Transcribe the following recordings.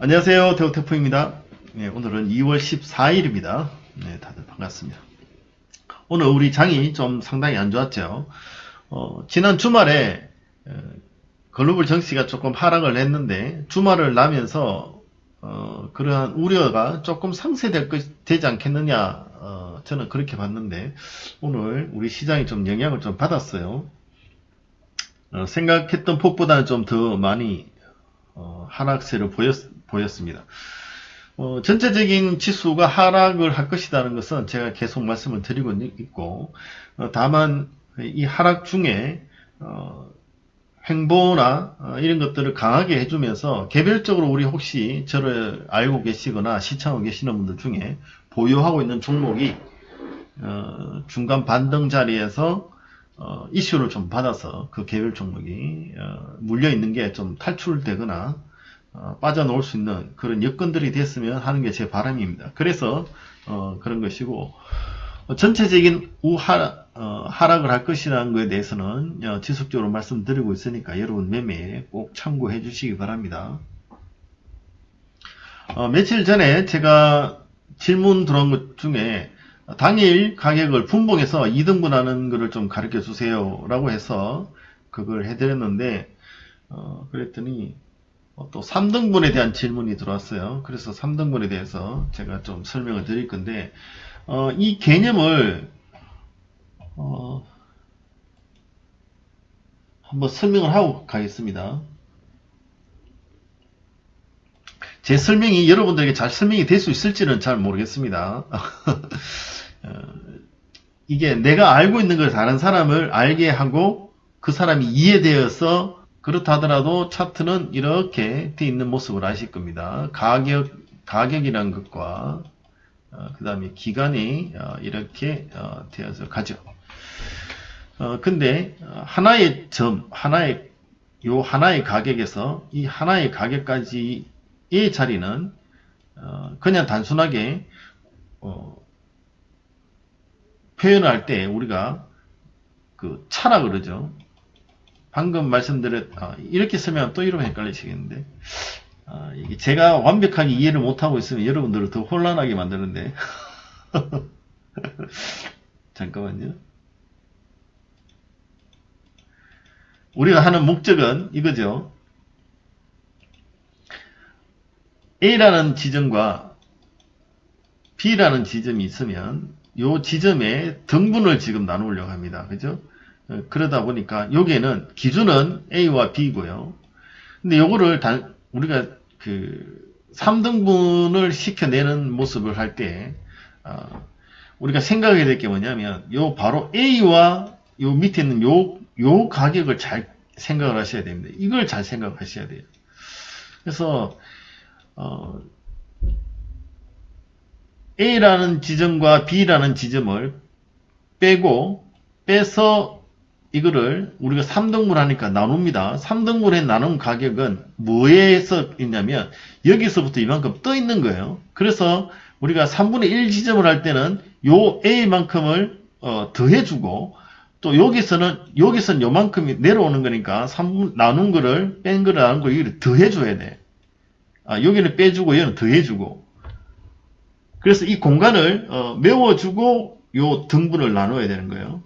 안녕하세요. 대우태포입니다. 네, 오늘은 2월 14일입니다. 네, 다들 반갑습니다. 오늘 우리 장이 좀 상당히 안 좋았죠. 어, 지난 주말에 어, 글로벌 정시가 조금 하락을 했는데 주말을 나면서 어, 그러한 우려가 조금 상쇄될 것 되지 않겠느냐 어, 저는 그렇게 봤는데 오늘 우리 시장이 좀 영향을 좀 받았어요. 어, 생각했던 폭보다는 좀 더 많이 어, 하락세를 보였, 보였습니다. 어, 전체적인 지수가 하락을 할 것이라는 것은 제가 계속 말씀을 드리고 있고, 어, 다만 이 하락 중에 어, 행보나 어, 이런 것들을 강하게 해주면서 개별적으로 우리 혹시 저를 알고 계시거나 시청하고 계시는 분들 중에 보유하고 있는 종목이 어, 중간 반등 자리에서 어, 이슈를 좀 받아서 그 개별 종목이 어, 물려 있는 게 좀 탈출되거나 어, 빠져나올 수 있는 그런 여건들이 됐으면 하는 게 제 바람입니다. 그래서 어, 그런 것이고 어, 전체적인 우하 어, 하락을 할 것이라는 것에 대해서는 어, 지속적으로 말씀드리고 있으니까 여러분 매매에 꼭 참고해 주시기 바랍니다. 어, 며칠 전에 제가 질문 들어온 것 중에 당일 가격을 분봉해서 2등분하는 것을 좀 가르쳐 주세요 라고 해서 그걸 해드렸는데 어, 그랬더니 어, 또 3등분에 대한 질문이 들어왔어요. 그래서 3등분에 대해서 제가 좀 설명을 드릴 건데 어, 이 개념을 어, 한번 설명을 하고 가겠습니다. 제 설명이 여러분들에게 잘 설명이 될 수 있을지는 잘 모르겠습니다. 어, 이게 내가 알고 있는 걸 다른 사람을 알게 하고 그 사람이 이해되어서 그렇다 하더라도 차트는 이렇게 돼 있는 모습을 아실 겁니다. 가격, 가격이란 것과 그 다음에 기간이 어, 이렇게 어, 되어서 가죠. 어, 근데 하나의 점, 하나의 요 하나의 가격에서 이 하나의 가격까지의 자리는 그냥 단순하게 표현을 할때 우리가 그 차라 그러죠. 방금 말씀드렸 아, 이렇게 쓰면 또 이러면 헷갈리시겠는데 아, 이게 제가 완벽하게 이해를 못하고 있으면 여러분들을 더 혼란하게 만드는데 잠깐만요. 우리가 하는 목적은 이거죠. A라는 지점과 B라는 지점이 있으면 요 지점에 등분을 지금 나누려고 합니다. 그죠? 어, 그러다 보니까 여기에는 기준은 A와 B고요. 근데 요거를 단, 우리가 그 3등분을 시켜내는 모습을 할 때, 어, 우리가 생각해야 될 게 뭐냐면, 요 바로 A와 요 밑에 있는 요, 요 가격을 잘 생각을 하셔야 됩니다. 이걸 잘 생각하셔야 돼요. 그래서, 어, A라는 지점과 B라는 지점을 빼고 빼서 이거를 우리가 3등분 하니까 나눕니다. 3등분에 나눈 가격은 뭐에서 있냐면 여기서부터 이만큼 떠 있는 거예요. 그래서 우리가 3분의 1 지점을 할 때는 요 A만큼을 어, 더해주고 또 여기서는 여기서는 요만큼이 내려오는 거니까 3분 나눈 거를 뺀 거를 나눈 거 이걸 더해줘야 돼. 아, 여기는 빼주고 여기는 더해주고 그래서 이 공간을 어, 메워주고 요 등분을 나눠야 되는 거예요.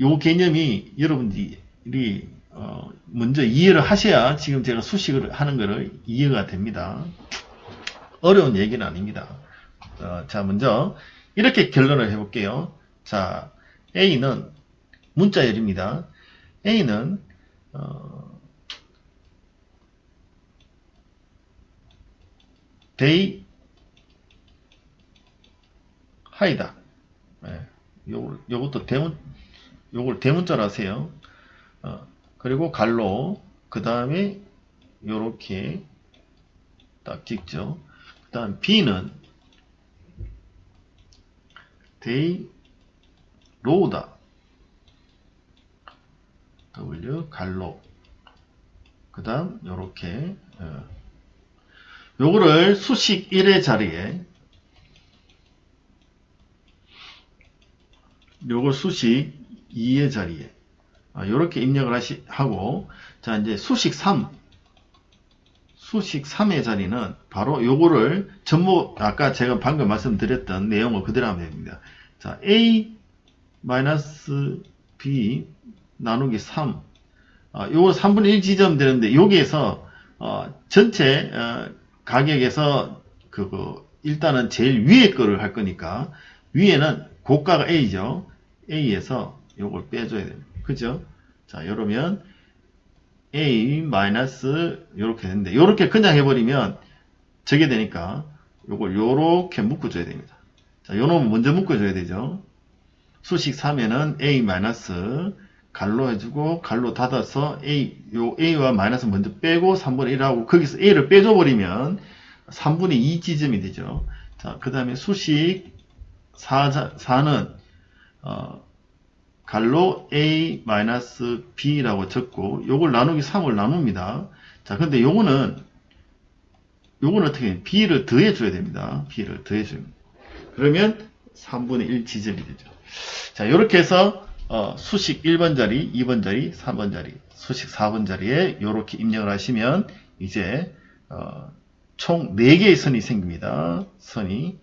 요 개념이 여러분들이 어, 먼저 이해를 하셔야 지금 제가 수식을 하는 것을 이해가 됩니다. 어려운 얘기는 아닙니다. 어, 자 먼저 이렇게 결론을 해볼게요. 자 A는 문자열입니다. A는 어, 데이 하이다. 네. 요걸, 요것도 대문, 요걸 대문자로 하세요. 어, 그리고 갈로, 그 다음에 요렇게 딱 찍죠. 그 다음 B는 데이 로우다. W 갈로. 그 다음 요렇게 어. 요거를 수식 1의 자리에 요걸 수식 2의 자리에 이렇게 아, 입력을 하시, 하고 자 이제 수식 3 수식 3의 자리는 바로 요거를 전부 아까 제가 방금 말씀드렸던 내용을 그대로 하면 됩니다. 자, a 마이너스 b 나누기 3 아, 요거 3분의 1 지점 되는데 여기에서 어, 전체 어, 가격에서 그거 일단은 제일 위에 거를 할 거니까 위에는 고가가 A죠. A에서 요걸 빼줘야 됩니다. 그죠? 자, 이러면 A 마이너스 요렇게 되는데 요렇게 그냥 해버리면 저게 되니까 요걸 요렇게 묶어줘야 됩니다. 자, 요 놈은 먼저 묶어줘야 되죠. 수식 3에는 A 마이너스 갈로 해주고 갈로 닫아서 A 요 A와 마이너스 먼저 빼고 3분의 1하고 거기서 A를 빼줘 버리면 3분의 2 지점이 되죠. 자, 그 다음에 수식 4, 4는 어, 갈로 A-B라고 적고 요걸 나누기 3을 나눕니다. 자, 근데 요거는 요거는 어떻게 해요? B를 더해 줘야 됩니다. B를 더해줘야 됩니다. 그러면 3분의 1 지점이 되죠. 자, 이렇게 해서 어, 수식 1번 자리, 2번 자리, 3번 자리, 수식 4번 자리에 이렇게 입력을 하시면 이제 어, 총 4개의 선이 생깁니다. 선이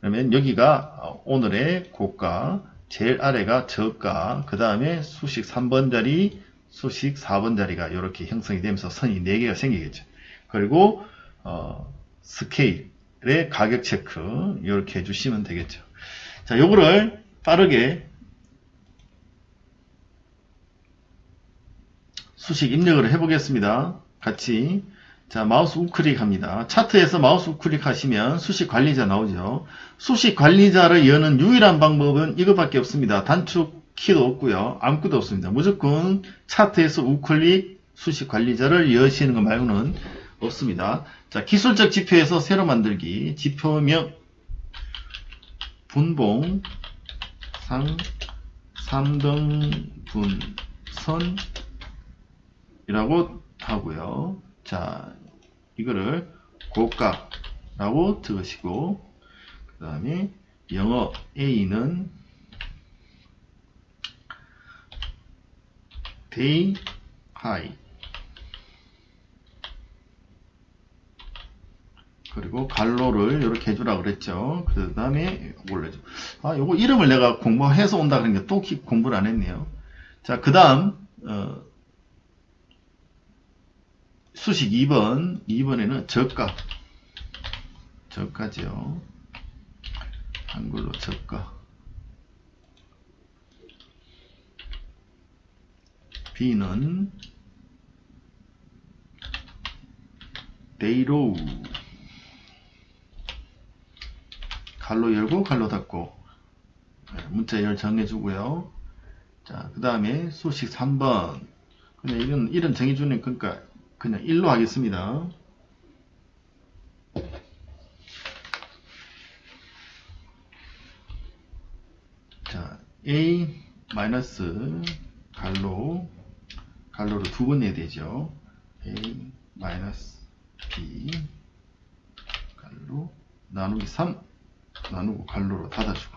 그러면 여기가 오늘의 고가, 제일 아래가 저가, 그 다음에 수식 3번 자리, 수식 4번 자리가 이렇게 형성이 되면서 선이 4개가 생기겠죠. 그리고 어, 스케일의 가격 체크 이렇게 해주시면 되겠죠. 자, 요거를 빠르게 수식 입력을 해보겠습니다. 같이 자 마우스 우클릭 합니다. 차트에서 마우스 우클릭 하시면 수식 관리자 나오죠. 수식 관리자를 여는 유일한 방법은 이것밖에 없습니다. 단축 키도 없고요. 아무것도 없습니다. 무조건 차트에서 우클릭 수식 관리자를 여시는 것 말고는 없습니다. 자 기술적 지표에서 새로 만들기 지표명 분봉 상 3등분 선이라고 이거를 고가라고 적으시고 그 다음에 영어 A는 day high 그리고 갈로를 이렇게 해주라 그랬죠. 그 다음에 내죠. 아, 요거 이름을 내가 공부해서 온다 그러니까 또 공부를 안 했네요. 자, 그 다음 어, 수식 2번, 2번에는 저가. 저가죠. 한글로 저가. B는 데이로우. 갈로 열고 갈로 닫고 네, 문자 열 정해주고요. 자, 그 다음에 수식 3번. 근데 이건 이름 정해주는 그러니까 그냥 1로 하겠습니다. 자, A 마이너스 갈로 갈로를 두 번 내야 되죠. A 마이너스 B 갈로 나누기 3 나누고 갈로로 닫아주고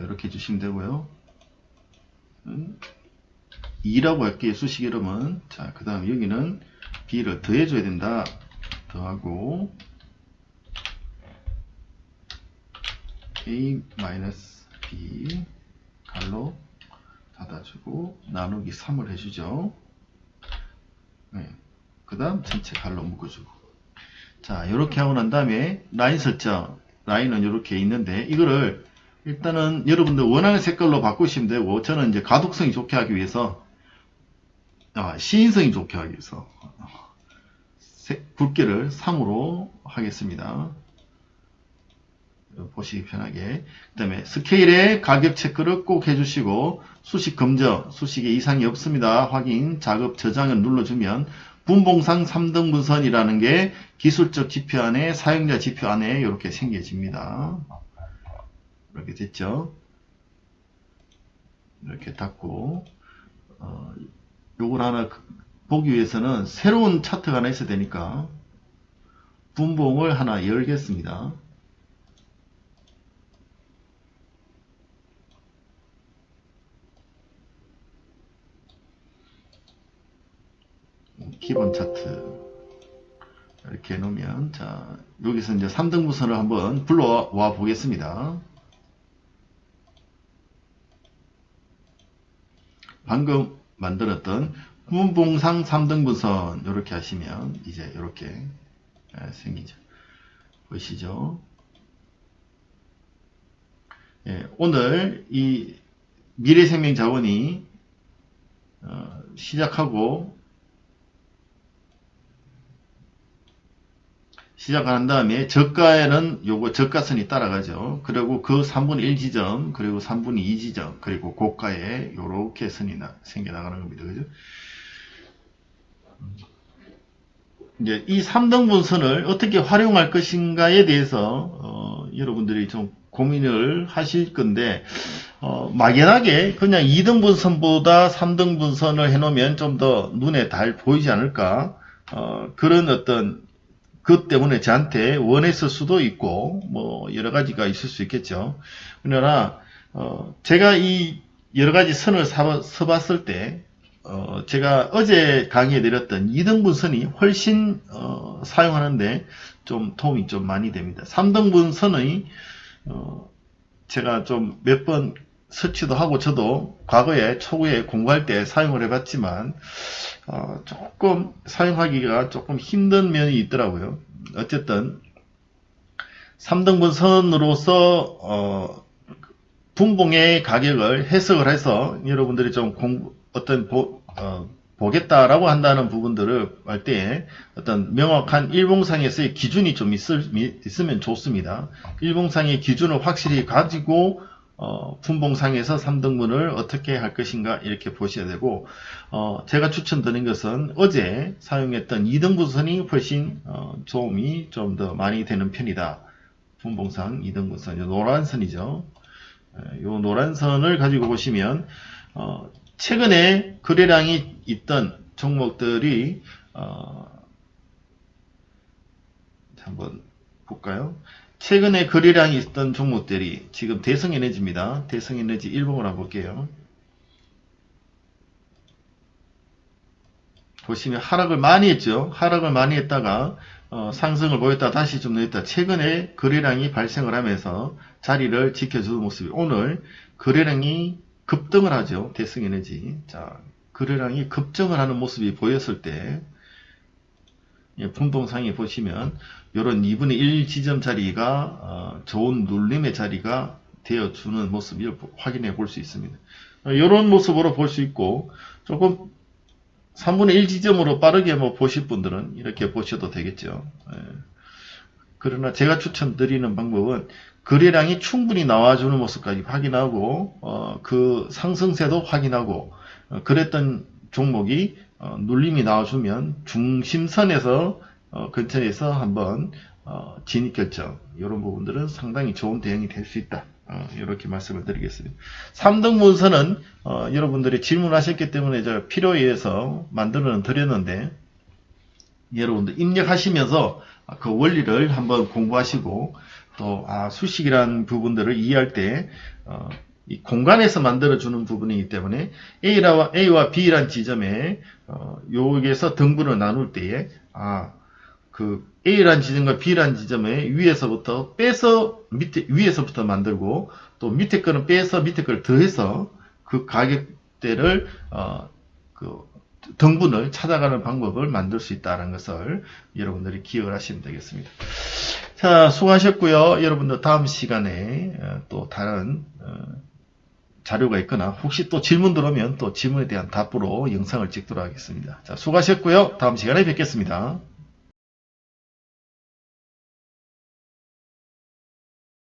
이렇게 해주시면 되고요. 2라고 할게요. 수식 이름은 자, 그 다음 여기는 b를 더해줘야 된다. 더하고 a b 갈로 닫아주고 나누기 3을 해주죠. 네. 그 다음 전체 갈로 묶어주고 자 이렇게 하고 난 다음에 라인 설정 라인은 이렇게 있는데 이거를 일단은 여러분들 원하는 색깔로 바꾸시면 되고 저는 이제 가독성이 좋게 하기 위해서 아, 시인성이 좋게 하기 위해서. 굵기를 3으로 하겠습니다. 보시기 편하게. 그 다음에 스케일의 가격 체크를 꼭 해주시고 수식 검정 수식에 이상이 없습니다. 확인 작업 저장을 눌러주면 분봉상 3등 분선이라는 게 기술적 지표 안에 사용자 지표 안에 이렇게 생겨집니다. 이렇게 됐죠? 이렇게 닫고 어, 요걸 하나 보기 위해서는 새로운 차트가 하나 있어야 되니까 분봉을 하나 열겠습니다. 기본 차트 자, 이렇게 해놓으면, 자, 여기서 이제 3등분선을 한번 불러와 보겠습니다. 방금 만들었던 분봉상 3등분선, 이렇게 하시면, 이제 이렇게 생기죠. 보시죠. 예, 오늘 이 미래생명자원이 어, 시작하고 시작을 한 다음에 저가에는 요거 저가선이 따라가죠. 그리고 그 3분의 1 지점, 그리고 3분의 2 지점, 그리고 고가에 요렇게 선이 나, 생겨나가는 겁니다. 그죠? 이제 이 3등분 선을 어떻게 활용할 것인가에 대해서 어, 여러분들이 좀 고민을 하실 건데 어, 막연하게 그냥 2등분 선보다 3등분 선을 해놓으면 좀 더 눈에 잘 보이지 않을까 어, 그런 어떤 그 때문에 저한테 원했을 수도 있고 뭐 여러 가지가 있을 수 있겠죠. 그러나 어, 제가 이 여러 가지 선을 사, 써봤을 때 어, 제가 어제 강의해 드렸던 2등분 선이 훨씬 어, 사용하는데 좀 도움이 좀 많이 됩니다. 3등분 선의 어, 제가 좀 몇 번 서치도 하고 저도 과거에 초기에 공부할 때 사용을 해봤지만 어, 조금 사용하기가 조금 힘든 면이 있더라고요. 어쨌든 3등분 선으로서 어, 분봉의 가격을 해석을 해서 여러분들이 좀 공부 어떤 보, 어, 보겠다라고 한다는 부분들을 할 때 어떤 명확한 일봉상에서의 기준이 좀 있을, 있으면 좋습니다. 일봉상의 기준을 확실히 가지고 어, 분봉상에서 3등분을 어떻게 할 것인가 이렇게 보셔야 되고 어, 제가 추천드린 것은 어제 사용했던 2등분선이 훨씬 어, 도움이 좀 더 많이 되는 편이다. 분봉상 2등분선, 노란 선이죠. 이 노란 선을 가지고 보시면 어, 최근에 거래량이 있던 종목들이 어, 한번 볼까요? 최근에 거래량이 있던 종목들이 지금 대성에너지입니다. 대성에너지 일봉을 한번 볼게요. 보시면 하락을 많이 했죠. 하락을 많이 했다가 어, 상승을 보였다 다시 좀 내렸다. 최근에 거래량이 발생을 하면서 자리를 지켜주는 모습이 오늘 거래량이 급등을 하죠. 대승에너지. 자, 거래량이 급증을 하는 모습이 보였을 때 예, 분봉상에 보시면 이런 2분의 1 지점 자리가 어, 좋은 눌림의 자리가 되어주는 모습을 확인해 볼 수 있습니다. 이런 어, 모습으로 볼 수 있고 조금 3분의 1 지점으로 빠르게 뭐 보실 분들은 이렇게 보셔도 되겠죠. 예. 그러나 제가 추천드리는 방법은 거래량이 충분히 나와주는 모습까지 확인하고 어, 그 상승세도 확인하고 어, 그랬던 종목이 어, 눌림이 나와주면 중심선에서 어, 근처에서 한번 어, 진입 결정 이런 부분들은 상당히 좋은 대응이 될 수 있다. 이렇게 말씀을 드리겠습니다. 3등 문서는 여러분들이 질문하셨기 때문에 제가 필요에 의해서 만들어 드렸는데 여러분들 입력하시면서 그 원리를 한번 공부하시고 또 아, 수식이란 부분들을 이해할 때 어, 이 공간에서 만들어주는 부분이기 때문에 A와, A와 B란 지점에 어, 여기에서 등분을 나눌 때에 아, 그 A란 지점과 B란 지점에 위에서부터 빼서 밑에 위에서부터 만들고 또 밑에 거는 빼서 밑에 걸 더해서 그 가격대를 어, 그 등분을 찾아가는 방법을 만들 수 있다는 것을 여러분들이 기억을 하시면 되겠습니다. 자, 수고하셨고요. 여러분들 다음 시간에 어, 또 다른 어, 자료가 있거나 혹시 또 질문 들어오면 또 질문에 대한 답으로 영상을 찍도록 하겠습니다. 자, 수고하셨고요. 다음 시간에 뵙겠습니다.